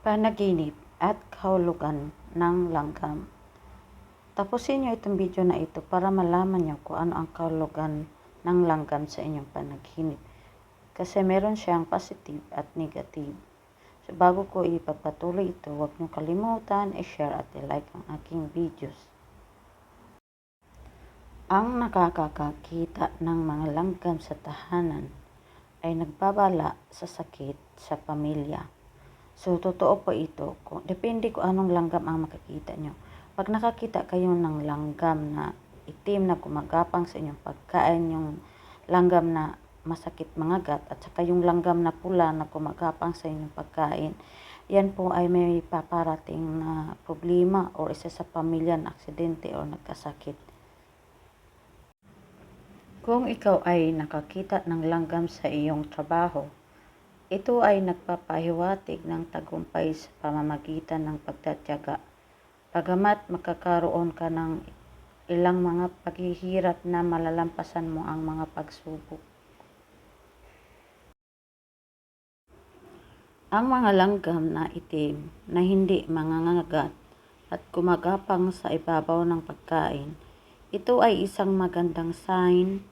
panaginip at kahulugan ng langgam. Tapusin niyo itong video na ito para malaman niyo kung ano ang kahulugan ng langgam sa inyong panaginip. Kasi meron siyang positive at negative. So bago ko ipagpatuloy ito, huwag niyo kalimutan i-share at i-like ang aking videos. Ang nakakakakita ng mga langgam sa tahanan ay nagbabala sa sakit sa pamilya. So, totoo po ito. Kung, depende kung anong langgam ang makikita nyo. Pag nakakita kayo ng langgam na itim na gumagapang sa inyong pagkain, yung langgam na masakit mangagat, at saka yung langgam na pula na gumagapang sa inyong pagkain, yan po ay may paparating na problema o isa sa pamilya na aksidente o nagkasakit. Kung ikaw ay nakakita ng langgam sa iyong trabaho, ito ay nagpapahiwatig ng tagumpay sa pamamagitan ng pagtatyaga. Pagamat makakaroon ka ng ilang mga paghihirap na malalampasan mo ang mga pagsubok. Ang mga langgam na itim na hindi mangangagat at gumagapang sa ibabaw ng pagkain, ito ay isang magandang sign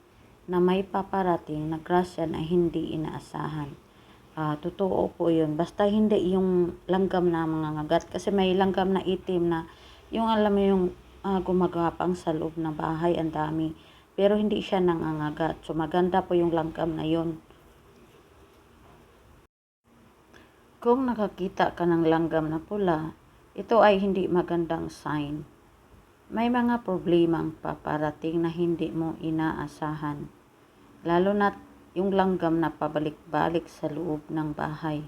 na may paparating na grasya na hindi inaasahan. Ah, totoo po yun. Basta hindi yung langgam na mangangagat. Kasi may langgam na itim na yung alam mo yung ah, gumagapang sa loob ng bahay, ang dami. Pero hindi siya nangangagat. So maganda po yung langgam na yun. Kung nakakita ka ng langgam na pula, ito ay hindi magandang sign. May mga problemang paparating na hindi mo inaasahan. Lalo na yung langgam na pabalik-balik sa loob ng bahay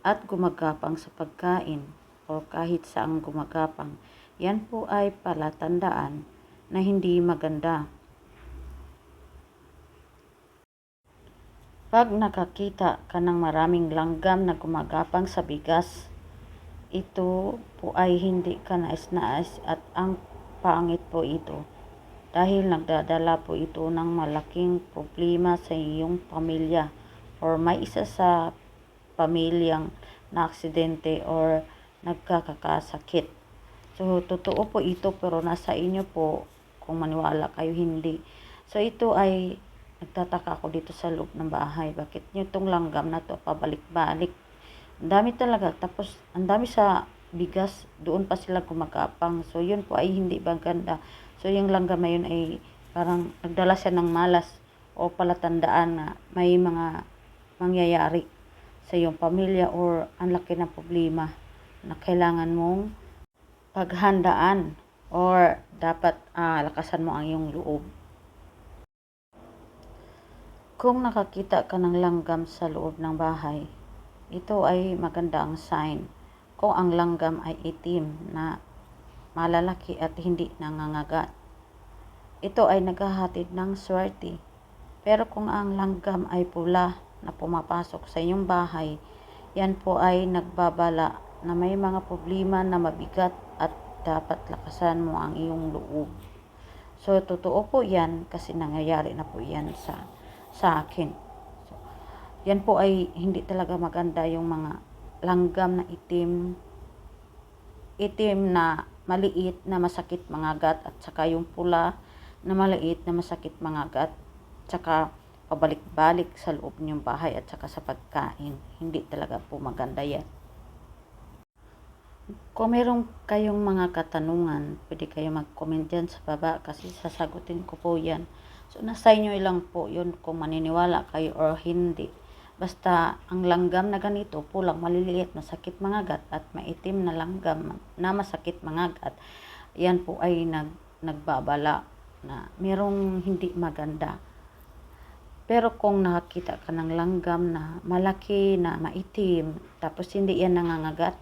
at gumagapang sa pagkain o kahit saang gumagapang. Yan po ay palatandaan na hindi maganda. Pag nakakita ka ng maraming langgam na gumagapang sa bigas, ito po ay hindi ka nais-nais at ang pangit po ito dahil nagdadala po ito ng malaking problema sa iyong pamilya or may isa sa pamilyang na aksidente or nagkakasakit. So, totoo po ito pero nasa inyo po kung maniwala kayo hindi. So, ito ay nagtataka ako dito sa loob ng bahay. Bakit nyo itong langgam na to pabalik-balik? Ang dami talaga. Tapos, ang dami sa bigas. Doon pa sila gumagapang. So, yun po ay hindi maganda. So, yung langgam na yun ay parang nagdala siya ng malas o palatandaan na may mga mangyayari sa iyong pamilya or ang laki na problema na kailangan mong paghandaan or dapat ah, lakasan mo ang iyong loob. Kung nakakita ka ng langgam sa loob ng bahay, ito ay magandang sign. Kung ang langgam ay itim na malalaki at hindi nangangagat. Ito ay naghahatid ng swerte. Pero kung ang langgam ay pula na pumapasok sa iyong bahay, yan po ay nagbabala na may mga problema na mabigat at dapat lakasan mo ang iyong loob. So, totoo po yan kasi nangyayari na po yan sa sa akin. So, yan po ay hindi talaga maganda yung mga langgam na itim, itim na maliit na masakit mangagat at saka yung pula na maliit na masakit mangagat saka pabalik-balik sa loob ng bahay at saka sa pagkain. Hindi talaga po maganda yan. Kung meron kayong mga katanungan, pwede kayo mag-comment dyan sa baba kasi sasagutin ko po yan. So, nasa inyo lang po yun kung maniniwala kayo or hindi. Basta ang langgam na ganito, pulang maliliit na sakit mangagat at maitim na langgam na masakit mangagat, yan po ay nag, nagbabala na merong hindi maganda. Pero kung nakakita ka ng langgam na malaki, na maitim, tapos hindi yan nangangagat,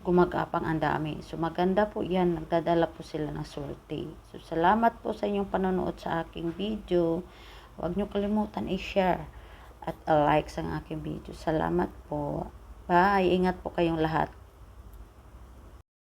gumagapang ang dami. So maganda po yan, nagdadala po sila ng swerte. So salamat po sa inyong panonood sa aking video. Huwag nyo kalimutan i-share at a like sa aking video. Salamat po. Bye! Ingat po kayong lahat.